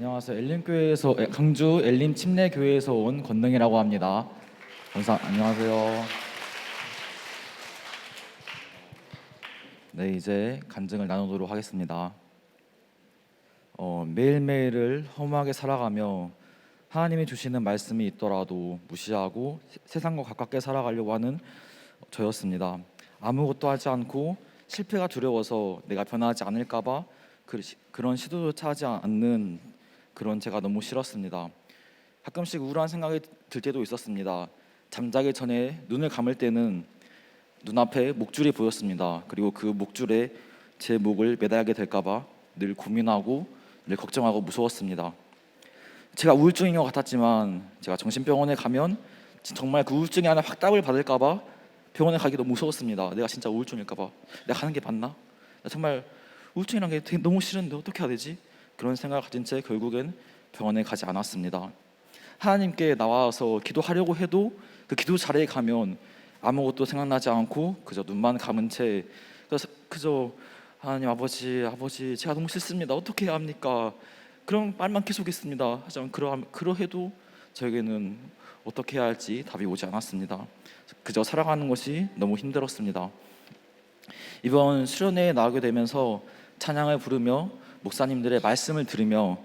안녕하세요. 엘림교회에서 에, 강주 엘림 침례교회에서 온 권능이라고 합니다. 원사 안녕하세요. 네, 이제 간증을 나누도록 하겠습니다. 어, 매일매일을 허무하게 살아가며 하나님이 주시는 말씀이 있더라도 무시하고 세- 세상과 가깝게 살아가려고 하는 저였습니다. 아무것도 하지 않고 실패가 두려워서 내가 변하지 않을까봐 그, 시- 그런 시도조차 하지 않는 그런 제가 너무 싫었습니다. 가끔씩 우울한 생각이 들 때도 있었습니다. 잠자기 전에 눈을 감을 때는 눈앞에 목줄이 보였습니다. 그리고 그 목줄에 제 목을 매달게 될까봐 늘 고민하고 늘 걱정하고 무서웠습니다. 제가 우울증인 것 같았지만 제가 정신병원에 가면 정말 그 우울증이 하나 확답을 받을까봐 병원에 가기 너무 무서웠습니다. 내가 진짜 우울증일까봐 내가 가는 게 맞나? 나 정말 우울증이란 게 너무 싫은데 어떻게 해야 되지? 그런 생각을 가진 채 결국엔 병원에 가지 않았습니다. 하나님께 나와서 기도하려고 해도 그 기도 자리에 가면 아무것도 생각나지 않고 그저 눈만 감은 채 그래서 그저 하나님 아버지 아버지 제가 너무 싫습니다. 어떻게 해야 합니까? 그런 말만 계속 했습니다. 하지만 그러 그러해도 저에게는 어떻게 해야 할지 답이 오지 않았습니다. 그저 살아가는 것이 너무 힘들었습니다. 이번 수련회에 나오게 되면서 찬양을 부르며 목사님들의 말씀을 들으며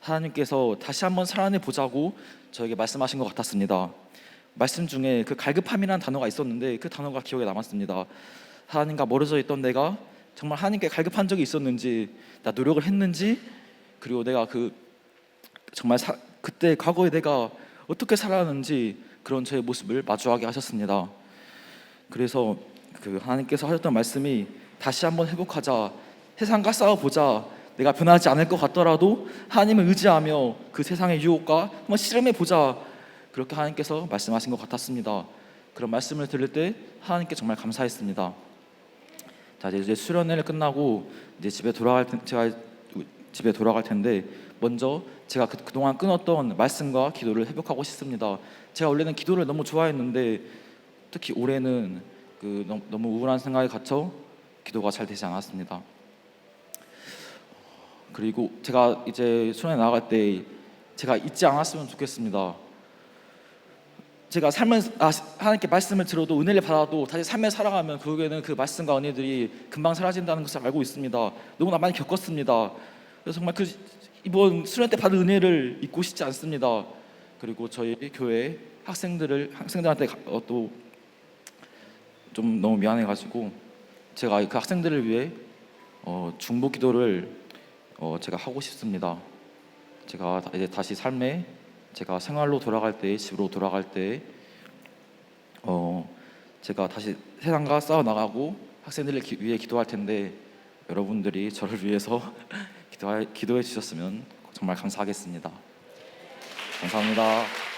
하나님께서 다시 한번 살아내 보자고 저에게 말씀하신 것 같았습니다. 말씀 중에 그 갈급함이라는 단어가 있었는데 그 단어가 기억에 남았습니다. 하나님과 멀어져 있던 내가 정말 하나님께 갈급한 적이 있었는지 나 노력을 했는지 그리고 내가 그 정말 사, 그때 과거에 내가 어떻게 살아왔는지 그런 저의 모습을 마주하게 하셨습니다. 그래서 그 하나님께서 하셨던 말씀이 다시 한번 회복하자 세상과 싸워보자 내가 변하지 않을 것 같더라도 하나님을 의지하며 그 세상의 유혹과 한번 실험해 보자 그렇게 하나님께서 말씀하신 것 같았습니다. 그런 말씀을 들을 때 하나님께 정말 감사했습니다. 자 이제 수련회를 끝나고 이제 집에 돌아갈 텐 제가 집에 돌아갈 텐데 먼저 제가 그, 그동안 끊었던 말씀과 기도를 회복하고 싶습니다. 제가 원래는 기도를 너무 좋아했는데 특히 올해는 그 너무 우울한 생각에 갇혀 기도가 잘 되지 않았습니다. 그리고 제가 이제 수련회 나갈 때 제가 잊지 않았으면 좋겠습니다. 제가 삶을 아, 하나님께 말씀을 들어도 은혜를 받아도 다시 삶을 살아가면 결국에는 그 말씀과 은혜들이 금방 사라진다는 것을 알고 있습니다. 너무나 많이 겪었습니다. 그래서 정말 그 이번 수련 때 받은 은혜를 잊고 싶지 않습니다. 그리고 저희 교회 학생들을 학생들한테 어, 또좀 너무 미안해가지고 제가 그 학생들을 위해 어, 중보 기도를 어, 제가 하고 싶습니다. 제가 다- 이제 다시 삶에 제가 생활로 돌아갈 때 집으로 돌아갈 때 어, 제가 다시 세상과 싸워 나가고 학생들을 기- 위해 기도할 텐데 여러분들이 저를 위해서 기도해, 기도해 주셨으면 정말 감사하겠습니다. 감사합니다.